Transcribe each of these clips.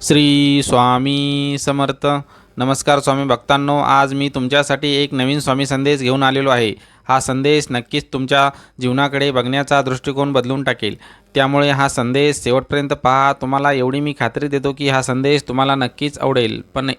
श्री स्वामी समर्थ. नमस्कार स्वामी भक्तांनो आज मी तुमच्यासाठी एक नवीन स्वामी संदेश घेऊन आलेलो आहे. हा संदेश नक्कीच तुमच्या जीवनाकडे बघण्याचा दृष्टिकोन बदलून टाकेल. त्यामुळे हा संदेश शेवटपर्यंत पहा. तुम्हाला एवढी मी खात्री देतो की हा संदेश तुम्हाला नक्कीच आवडेल. पण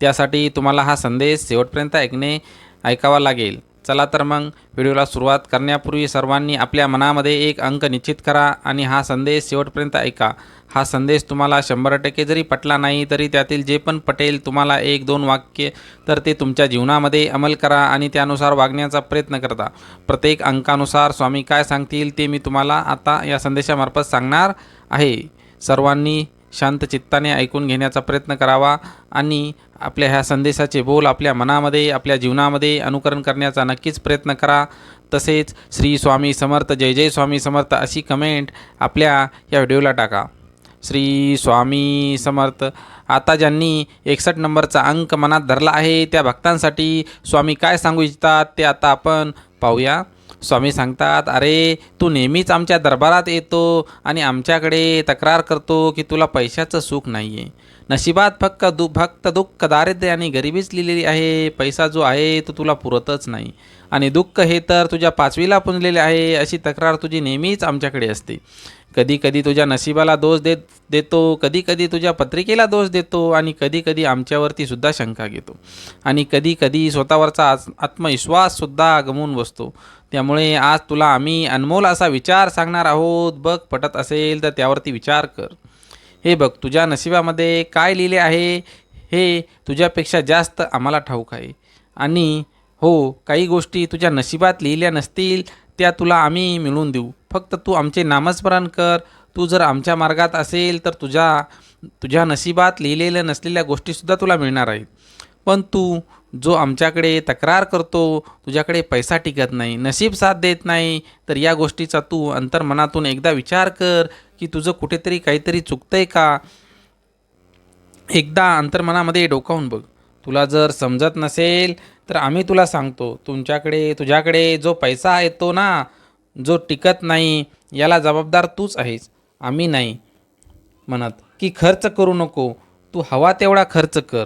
त्यासाठी तुम्हाला हा संदेश शेवटपर्यंत ऐकणे ऐकावा लागेल. चला तर मग व्हिडिओला सुरुवात करण्यापूर्वी सर्वांनी आपल्या मनामध्ये एक अंक निश्चित करा आणि हा संदेश शेवटपर्यंत ऐका. हा संदेश तुम्हाला शंभर टक्के जरी पटला नाही तरी त्यातील जे पण पटेल तुम्हाला एक दोन वाक्य तर ते तुमच्या जीवनामध्ये अंमल करा आणि त्यानुसार वागण्याचा प्रयत्न करता. प्रत्येक अंकानुसार स्वामी काय सांगतील ते मी तुम्हाला आता या संदेशामार्फत सांगणार आहे. सर्वांनी शांत चित्ताने ऐकून घेण्याचा प्रयत्न करावा आणि आपल्या ह्या संदेशाचे बोल आपल्या मनामध्ये आपल्या जीवनामध्ये अनुकरण करण्याचा नक्कीच प्रयत्न करा. तसेच श्री स्वामी समर्थ जय जय स्वामी समर्थ अशी कमेंट आपल्या या व्हिडिओला टाका. श्री स्वामी समर्थ. आता ज्यांनी एकसष्ट नंबरचा अंक मनात धरला आहे त्या भक्तांसाठी स्वामी काय सांगू इच्छितात ते आता आपण पाहूया. स्वामी सांगतात अरे तू नेहमीच आमच्या दरबारात येतो आणि आमच्याकडे तक्रार करतो की तुला पैशाचं सुख नाही आहे नशिबात फक्त दु फक्त दुःख दारिद्र्य आणि गरिबीच लिहिलेली आहे. पैसा जो आहे तो तुला पुरतच नाही. आणि दुःख हे तर तुझ्या पाचवीला पुंजलेले आहे अशी तक्रार तुझी नेहमीच आमच्याकडे असते. कधी कधी तुझ्या नशिबाला दोष देत देतो कधी कधी तुझ्या पत्रिकेला दोष देतो आणि कधी कधी आमच्यावरती सुद्धा शंका घेतो. आणि कधी कधी स्वतःवरचा आत् आत्मविश्वाससुद्धा गमवून बसतो. त्यामुळे आज तुला आम्ही अनमोल असा विचार सांगणार आहोत. बघ पटत असेल तर त्यावरती विचार कर. हे बघ तुझ्या नशिबामध्ये काय लिहिले आहे? हे तुझ्यापेक्षा जास्त आम्हाला ठाऊक आहे. आणि हो काही गोष्टी तुझ्या नशिबात लिहिल्या नसतील त्या तुला आम्ही मिळवून देऊ. फक्त तू आमचे नामस्मरण कर. तू जर आमच्या मार्गात असेल तर तुझ्या तुझ्या नशिबात लिहिलेल्या नसलेल्या गोष्टीसुद्धा तुला मिळणार आहेत. पण तू जो आमच्याकडे तक्रार करतो तुझ्याकडे पैसा टिकत नाही नशीब साथ देत नाही तर या गोष्टीचा तू अंतर्मनातून एकदा विचार कर की तुझं कुठेतरी काहीतरी चुकतंय का? एकदा अंतर्मनामध्ये डोकावून बघ. तुला जर समजत नसेल तर आम्ही तुला सांगतो तुमच्याकडे तुझ्याकडे जो पैसा येतो ना जो टिकत नाही याला जबाबदार तूच आहेस. आम्ही नाही. म्हणत की खर्च करू नको. तू हवा तेवढा खर्च कर.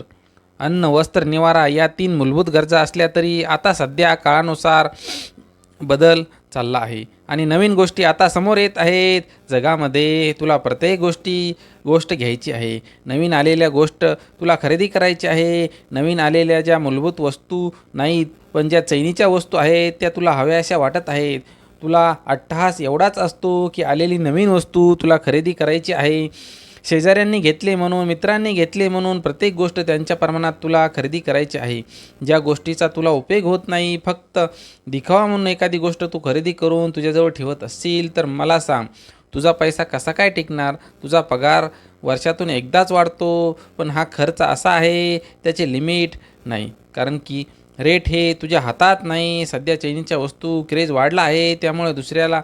अन्न वस्त्र निवारा या तीन मूलभूत गरजा असल्या तरी आता सध्या काळानुसार बदल चालला आहे. आणि नवीन गोष्टी आता समोर येत आहेत. जगामध्ये तुला प्रत्येक गोष्टी गोष्ट घ्यायची आहे. नवीन आलेल्या गोष्ट तुला खरेदी करायची आहे. नवीन आलेल्या ज्या मूलभूत वस्तू नाहीत पण ज्या चैनीच्या वस्तू आहेत त्या तुला हव्याशा वाटत आहेत. तुला अट्टहास एवढाच असतो की आलेली नवीन वस्तू तुला खरेदी करायची आहे. शेजाऱ्यांनी घेतले म्हणून मित्रांनी घेतले म्हणून प्रत्येक गोष्ट त्यांच्या प्रमाणात तुला खरेदी करायची आहे. ज्या गोष्टीचा तुला उपयोग होत नाही फक्त दिखावा म्हणून एखादी गोष्ट तू खरेदी करून तुझ्याजवळ ठेवत असशील तर मला सांग तुझा पैसा कसा काय टिकणार? तुझा पगार वर्षातून एकदाच वाढतो पण हा खर्च असा आहे त्याचे लिमिट नाही. कारण की रेट हे तुझ्या हातात नाही सध्या चैनीच्या वस्तू क्रेज वाढला आहे त्यामुळे दुसऱ्याला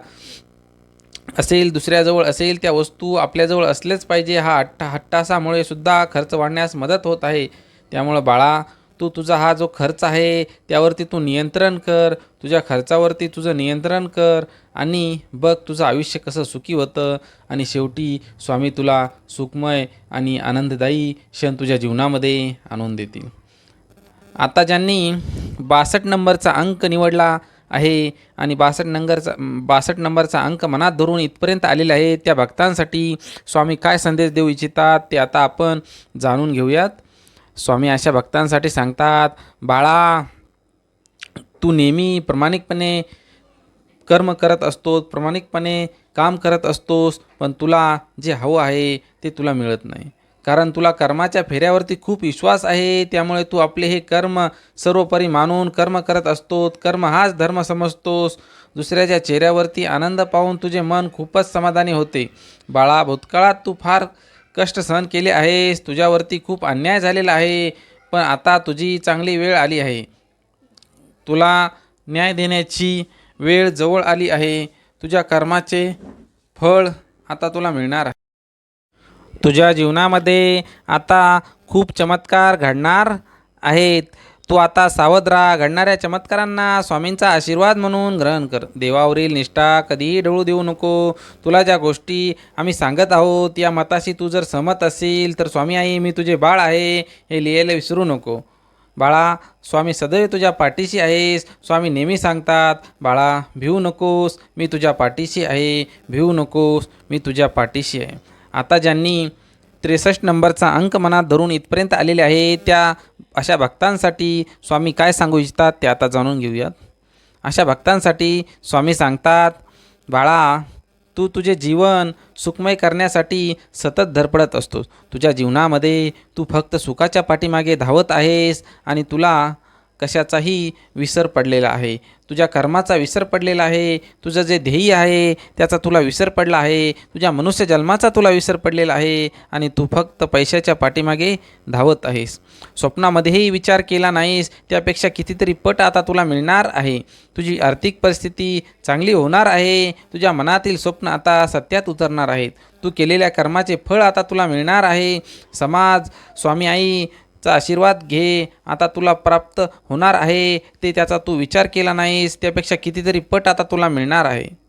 असेल दुसऱ्याजवळ असेल त्या वस्तू आपल्याजवळ असलेच पाहिजे. हा हट्टा हट्टासामुळे सुद्धा खर्च वाढण्यास मदत होत आहे. त्यामुळं बाळा तू तुझा हा जो खर्च आहे त्यावरती तू नियंत्रण कर. तुझ्या खर्चावरती तुझं नियंत्रण कर. आणि बघ तुझं आयुष्य कसं सुखी होतं. आणि शेवटी स्वामी तुला सुखमय आणि आनंददायी क्षण तुझ्या जीवनामध्ये आणून देतील. आता ज्यांनी बासष्ट नंबरचा अंक निवडला आहे आणि बासष्ट नंबरचा बासष्ट नंबरचा अंक मनात धरून इथपर्यंत आलेले आहे त्या भक्तांसाठी स्वामी काय संदेश देऊ इच्छितात ते आता आपण जाणून घेऊयात. स्वामी अशा भक्तांसाठी सांगतात बाळा तू नेहमी प्रामाणिकपणे कर्म करत असतोस प्रामाणिकपणे काम करत असतोस पण तुला जे हवं आहे ते तुला मिळत नाही. कारण तुला कर्माच्या फेऱ्यावरती खूप विश्वास आहे त्यामुळे तू आपले हे कर्म सर्वोपरी मानून कर्म करत असतोस कर्म हाच धर्म समजतोस. दुसऱ्याच्या चेहऱ्यावरती आनंद पाहून तुझे मन खूपच समाधानी होते. बाळा भूतकाळात तू फार कष्ट सहन केले आहेस तुझ्यावरती खूप अन्याय झालेला आहे पण आता तुझी चांगली वेळ आली आहे. तुला न्याय देण्याची वेळ जवळ आली आहे. तुझ्या कर्माचे फळ आता तुला मिळणार आहे. तुझ्या जीवनामध्ये आता खूप चमत्कार घडणार आहेत. तू आता सावध राहा. घडणाऱ्या चमत्कारांना स्वामींचा आशीर्वाद म्हणून ग्रहण कर. देवावरील निष्ठा कधीही ढळू देऊ नको. तुला ज्या गोष्टी आम्ही सांगत आहोत या मताशी तू जर सहमत असेल तर स्वामी आई मी तुझे बाळ आहे हे लिहायला विसरू नको. बाळा स्वामी सदैव तुझ्या पाठीशी आहेस. स्वामी नेहमी सांगतात बाळा भिवू नकोस. मी तुझ्या पाठीशी आहे. भिवू नकोस. मी तुझ्या पाठीशी आहे. आता ज्यांनी त्रेसष्ट नंबरचा अंक मनात धरून इथपर्यंत आलेले आहे त्या अशा भक्तांसाठी स्वामी काय सांगू इच्छितात ते आता जाणून घेऊयात. अशा भक्तांसाठी स्वामी सांगतात बाळा तू तुझे जीवन सुखमय करण्यासाठी सतत धडपडत असतोस. तुझ्या जीवनामध्ये तू फक्त सुखाच्या पाठीमागे धावत आहेस आणि तुला कशाचाही विसर पडलेला आहे. तुझ्या कर्माचा विसर पडलेला आहे. तुझं जे ध्येय आहे त्याचा तुला विसर पडला आहे. तुझ्या मनुष्य जन्माचा तुला विसर पडलेला आहे. आणि तू फक्त पैशाच्या पाठीमागे धावत आहेस. स्वप्नामध्येही विचार केला नाहीस. त्यापेक्षा कितीतरी पट आता तुला मिळणार आहे. तुझी आर्थिक परिस्थिती चांगली होणार आहे. तुझ्या मनातील स्वप्न आता सत्यात उतरणार आहेत. तू केलेल्या कर्माचे फळ आता तुला मिळणार आहे. समाज स्वामी आई चा आशीर्वाद घे. आता तुला प्राप्त होणार आहे. ते त्याचा तू विचार केला नाहीस. त्यापेक्षा कितीतरी पट आता तुला मिळणार आहे.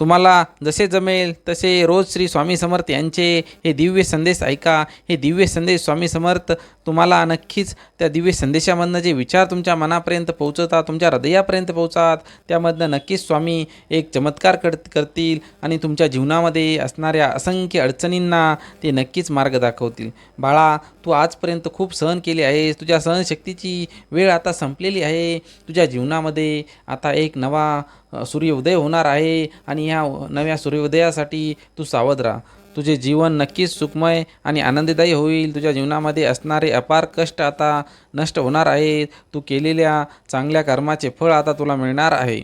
तुम्हाला जसे जमेल तसे रोज श्री स्वामी समर्थ यांचे हे दिव्य संदेश ऐका. हे दिव्य संदेश स्वामी समर्थ तुम्हाला नक्कीच त्या दिव्य संदेशामधनं जे विचार तुमच्या मनापर्यंत पोहोचवतात तुमच्या हृदयापर्यंत पोहोचतात त्यामधनं नक्कीच स्वामी एक चमत्कार कर करतील आणि तुमच्या जीवनामध्ये असणाऱ्या असंख्य अडचणींना ते नक्कीच मार्ग दाखवतील. बाळा तू आजपर्यंत खूप सहन केले आहेस. तुझ्या सहनशक्तीची वेळ आता संपलेली आहे. तुझ्या जीवनामध्ये आता एक नवा सूर्योदय होणार आहे आणि ह्या नव्या सूर्योदयासाठी तू सावध राहा. तुझे जीवन नक्कीच सुखमय आणि आनंददायी होईल. तुझ्या जीवनामध्ये असणारे अपार कष्ट आता नष्ट होणार आहेत. तू केलेल्या चांगल्या कर्माचे फळ आता तुला मिळणार आहे.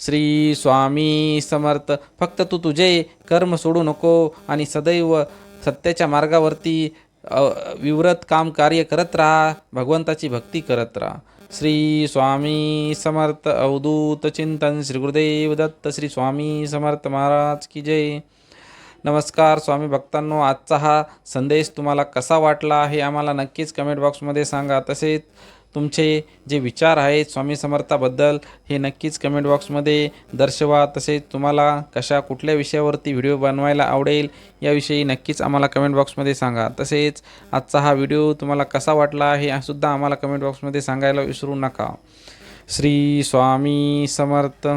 श्री स्वामी समर्थ फक्त तू तुझे कर्म सोडू नको आणि सदैव सत्याच्या मार्गावरती विव्रत काम कार्य करत राहा. भगवंताची भक्ती करत राहा. श्री स्वामी समर्थ अवधूत चिंतन श्री गुरुदेव दत्त श्री स्वामी समर्थ महाराज की जय. नमस्कार स्वामी भक्तांनो आजचा हा संदेश तुम्हाला कसा वाटला हे आम्हाला नक्कीच कमेंट बॉक्समध्ये सांगा. तसेच तुमचे जे विचार आहेत स्वामी समर्थाबद्दल हे नक्कीच कमेंट बॉक्समध्ये दर्शवा. तसेच तुम्हाला कशा कुठल्या विषयावरती व्हिडिओ बनवायला आवडेल याविषयी नक्कीच आम्हाला कमेंट बॉक्समध्ये सांगा. तसेच आजचा हा व्हिडिओ तुम्हाला कसा वाटला हे सुद्धा आम्हाला कमेंट बॉक्समध्ये सांगायला विसरू नका. श्री स्वामी समर्थ.